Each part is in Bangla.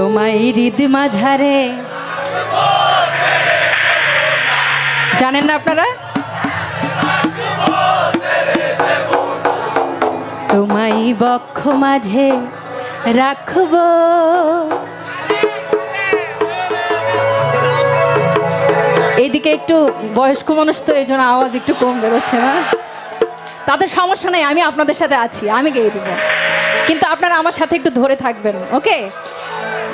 তোমায় হৃদ মাঝারে। জানেন না আপনারা? তোমায় বক্ষ মাঝে রাখব। এইদিকে একটু বয়স্ক মানুষ তো এই জন্য আওয়াজ একটু কম বেরোচ্ছে, না? তাদের সমস্যা নেই, আমি আপনাদের সাথে আছি, আমি গেয়ে দেবো। কিন্তু আপনারা আমার সাথে একটু ধরে থাকবেন, ওকে?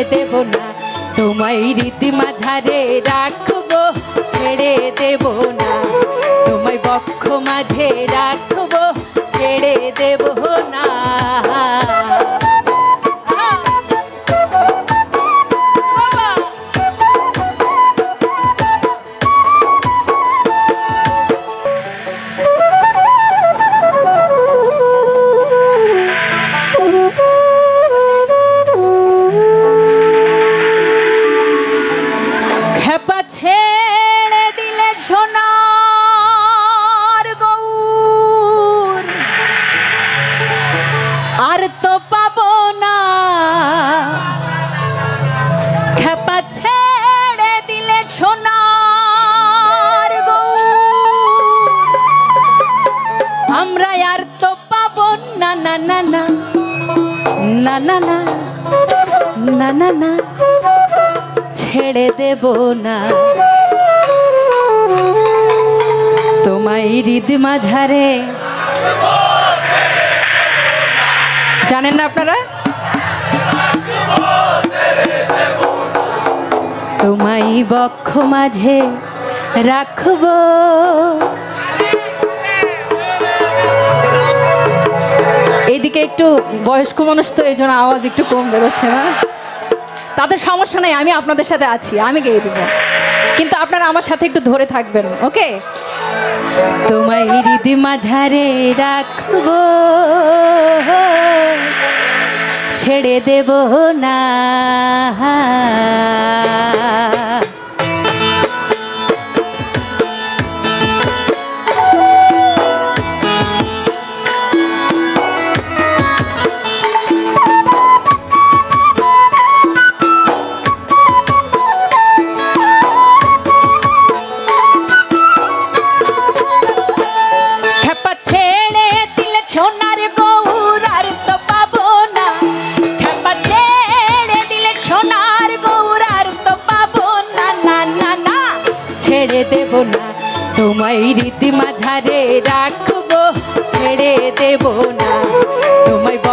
ছেড়ে দেব না। তোমায় রীতি মাঝারে রাখব, ছেড়ে দেব না। তোমায় বক্ষ মাঝে রাখব, ছেড়ে দেব না। na na na. না না না না না না ছেড়ে দেব না। তোমায় হৃদ মাঝারে। জানেন না আপনারা? তোমায় বক্ষ মাঝে রাখব। এইদিকে একটু বয়স্ক মানুষ তো, এই জন্য আওয়াজ একটু কম বেরোচ্ছে না। তাদের সমস্যা নেই, আমি আপনাদের সাথে আছি, আমি গেয়ে দেবো। কিন্তু আপনারা আমার সাথে একটু ধরে থাকবেন, ওকে? তোমায় মাঝারে রাখব, ছেড়ে দেব না।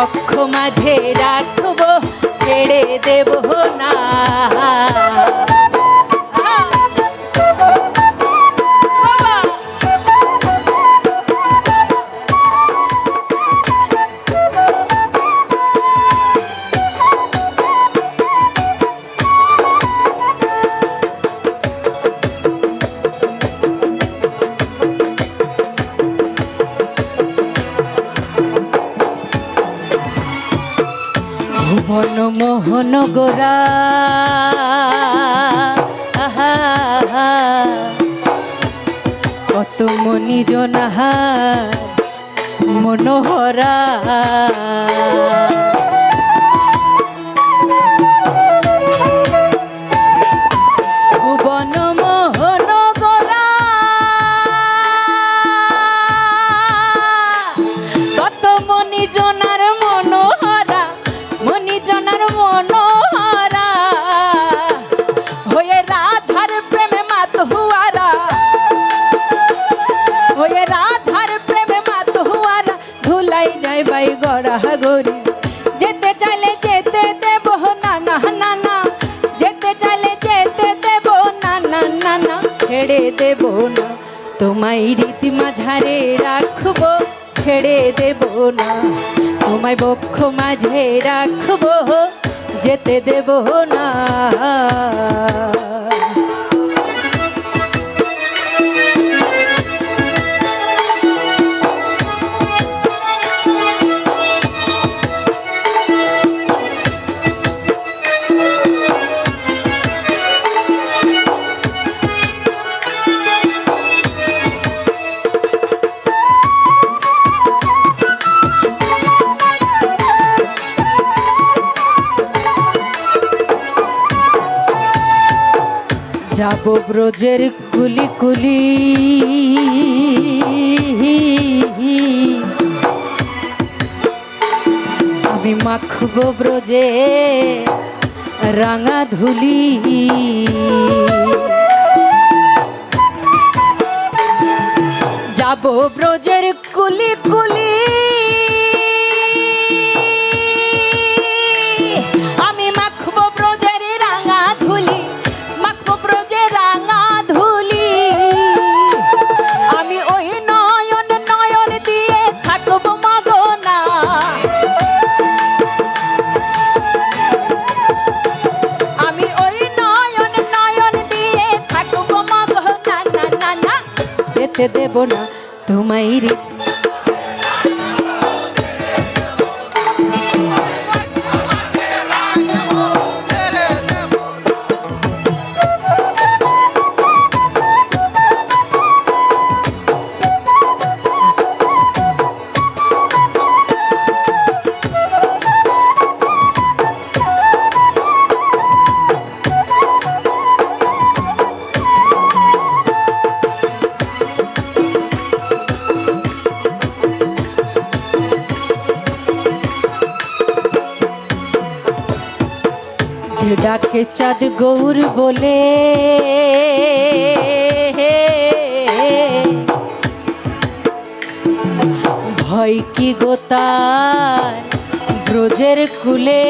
বক্ষ মাঝে রাখব ছেড়ে দেব না। মোহন গোরা। কত মনি জনাহা মনোহরা। ধুলাই যায় বাই গড়া। গরি যেতে চাইলে যেতে দেব, না না না না। যেতে চাইলে যেতে ছেড়ে দেব না। তোমায় রীতি মাঝারে রাখব, ছেড়ে দেব না। তোমায় বক্ষ মাঝে রাখব, যেতে দেব না। যাব ব্রজের কুলি কুলি। আমি মাখব ব্রজে রাঙা ধুলি। যাব ব্রজের কুলি কুলি। দেব না তোমায় ডাকে চাঁদ গৌর বলে? ভয় কি গোতার ব্রজের কুলে?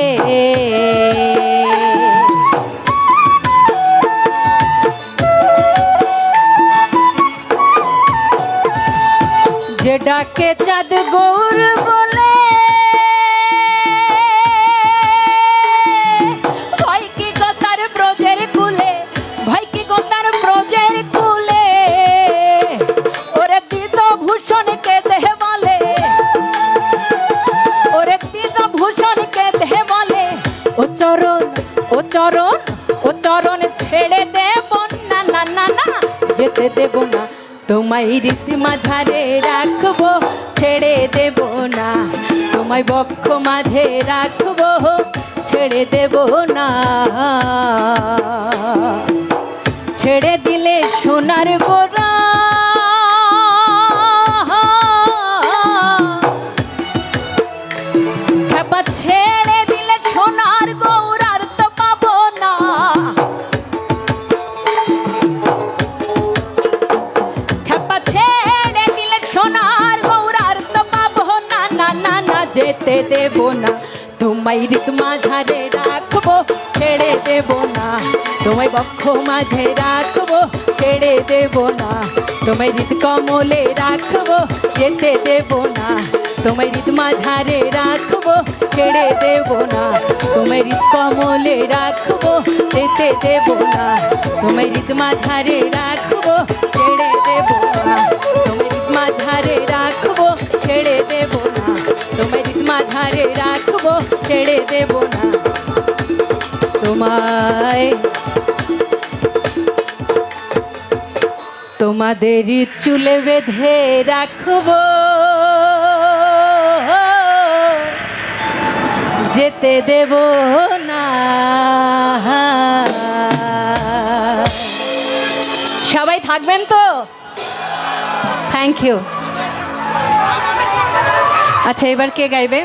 যে ডাকে চাঁদ গৌর বলে চরণ, ও চরণ ও চরণ ছেড়ে দেব না না না না, যেতে দেব না। তোমায় রীতি মাঝারে রাখব, ছেড়ে দেব না। তোমায় বক্ষ মাঝে রাখব, ছেড়ে দেব না। ছেড়ে দিলে সোনার গোরা যেতে দেব না তোমায় রিত মাঝারে রাখব ছেড়ে দেব না তোমায় বক্ষ মাঝে রাখব ছেড়ে দেব না তোমায় রিত কমলে রাখব যেতে দেব না তোমায় রিত মাঝারে রাখব ছেড়ে দেব না তোমায় রিত কমলে রাখব যেতে দেব না তোমায় রিত মাঝারে রাখব ছেড়ে দেব না তোমায় রিত মাঝারে রাখব ছেড়ে দেব না তোমায় মাঝারে রাখব, ছেড়ে দেব না। তোমায়, তোমাদের চুলে বেঁধে রাখব। যেতে দেব না। সবাই থাকবেন তো? থ্যাংক ইউ আচ্ছা এবার কে গাইবে